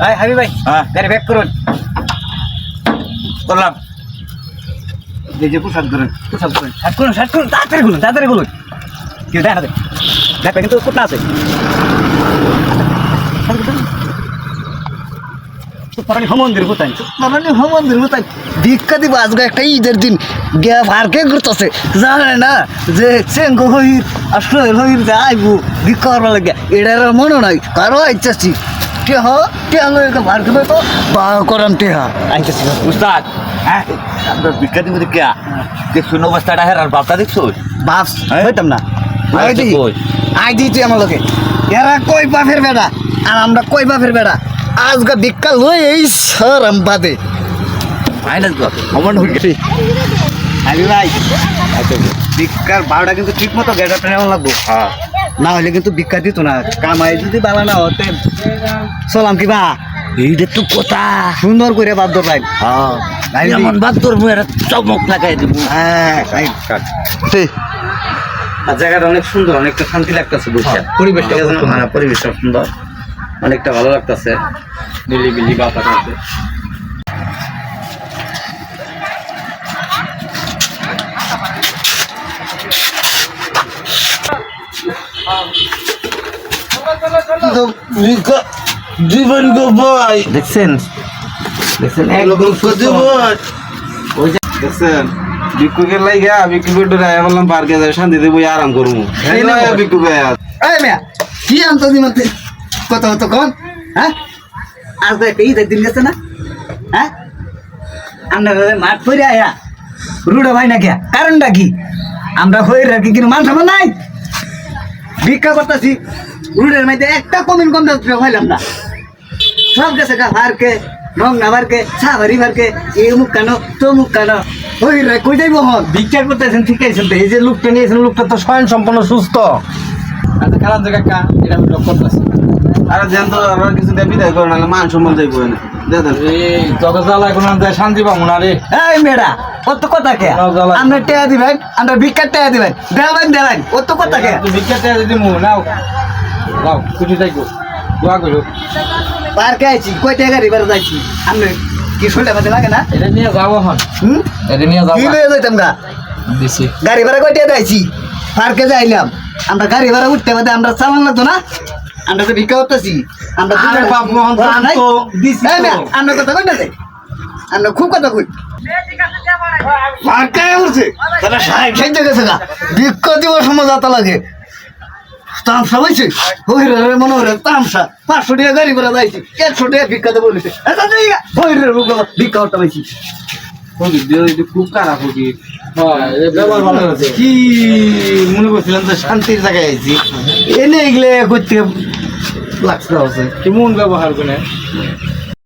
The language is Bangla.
ভাই হাবি ভাই হ্যাঁ। গাড়ি ব্যাক করুন। করলাম। যে যে পোশাক ধরুন পোশাক ধরুন। শার্ট করুন শার্ট করুন তাড়াতাড়ি করুন তাড়াতাড়ি করুন কেউ দেখা দেয়? দেখবে কিন্তু কুটনা আছে। পরানি মন্দির কোথায়? মানে মন্দির মতো ভিক্ষা দিব আজকে একটা ঈদের দিন। গিয়া ভারকে ঘুরতেছে জানে না যে চেঙ্গ হইর আর সোহেল হইর যে আইবো ভিক্ষা করবার লাগে এটার মনে নাই কারও আইতাছি। টেহ তো বা করাম টেহা। আইতেছি উস্তাদ হ্যাঁ? আমরা বিজ্ঞানী মধ্যে কে? দেখছ অবস্থাটা হেরার বাপটা দেখছ? বাস হ্যাঁ? হইতাম না। আই আমার লোকে এরা কই বাপের বেড়া? আর আমরা কই বাপের বেড়া? আজকে ভিক্ষা লই এই সর বাদে। ভাই ভিক্ষার বারোটা কিন্তু ঠিক মতো গেটা নেওয়া লাগবো। হ্যাঁ। না হলে কিন্তু ভিক্ষা দিত না। কামাই যদি বালা না হতে চলাম কিবা এইটা তো কথা। সুন্দর করে বাদ ভাই। হ্যাঁ ভাই, এমন বাদ ধরবো এরা চমক লাগাই দিব। হ্যাঁ আর জায়গাটা অনেক সুন্দর অনেকটা শান্তি লাগতেছে বুঝছেন? পরিবেশটা হ্যাঁ পরিবেশটা সুন্দর অনেকটা ভালো লাগতেছে। নিলিবিলি বাতাস আছে। জীবন গো ভাই। দেখছেন? দেখছেন? একদম সুস্থ। ওই যে দেখছেন? ভিক্ষুকের লাইগা বললাম পার্কে যাই শান্তিতে বই আরাম করব। বল। এই মিয়া কি আনতো কত কত কোন? হ্যাঁ? আজ একটা ঈদের দিন গেছে না? হ্যাঁ? আমরা মাঠ করে আয়া রুড়ো ভাই না কে কারণটা কি? আমরা হয়ে রাখি কিন্তু মান সম্মান নাই? ভিক্ষা করতেছি। রুডের মধ্যে একটা কমিন কম হইলাম না। সব গেছে গা ভারকে রং না ভারকে চা ভারি ভারকে এই মুখ কেন তো মুখ কেন? হই রে কই যাইব হন ভিক্ষা করতেছেন ঠিক আছে তো? এই যে লোকটা নিয়েছেন লোকটা তো স্বয়ং সম্পন্ন সুস্থ। আচ্ছা খারাপ জায়গা কা এটা আমি লক্ষ্য করতেছি আর যেন তো আর কিছু দিয়ে বিদায় করে নাহলে মান সম্মান যাইবো না। শান্তি পাবো না রে। এই মেয়েরা কত কথা কে? আমরা টেয়া দিবেন আমরা ভিক্ষার টেয়া দিবেন। দেবেন দেবেন কত কথা কে? ভিক্ষাতে যদি মু নাও। নাও কিছু চাইব? দোয়া করো। পার্কে আইছি কয় টাকা গাড়ি ভাড়া যাইছি আমি কি শুনলে আমাদের লাগে না? এটা নিয়ে যাব হন হুম? এটা নিয়ে যাব কি লয়ে যাইতাম গা? দিছি। গাড়ি ভাড়া কয় টাকা যাইছি পার্কে যাইলাম। আমরা গাড়ি ভাড়া উঠতে পারতে আমরা চালান লাগতো না? আমরা তো ভিক্ষা করতেছি। আমরা আরে বাপ মোহন? তো দিছি তো। আমরা কথা কই না আমরা খুব কথা কই। পার্কে উঠছে তারা সাহেব সাইতে গেছে না ভিক্ষা দিব সময় যাতা লাগে। তামসা হয়েছে হই রে মনে হয় তামসা। পাঁচশো টাকা গাড়ি ভাড়া যাইছি। একশো টাকা ভিক্ষা দেবো বলেছে। হই রে ভিক্ষা করতে পাইছি। খুব খারাপ আছে। কি মনে করছিলাম তো শান্তির জায়গায় আইছি। এনে এগুলো করতে লাগছে হচ্ছে কেমন ব্যবহার করে?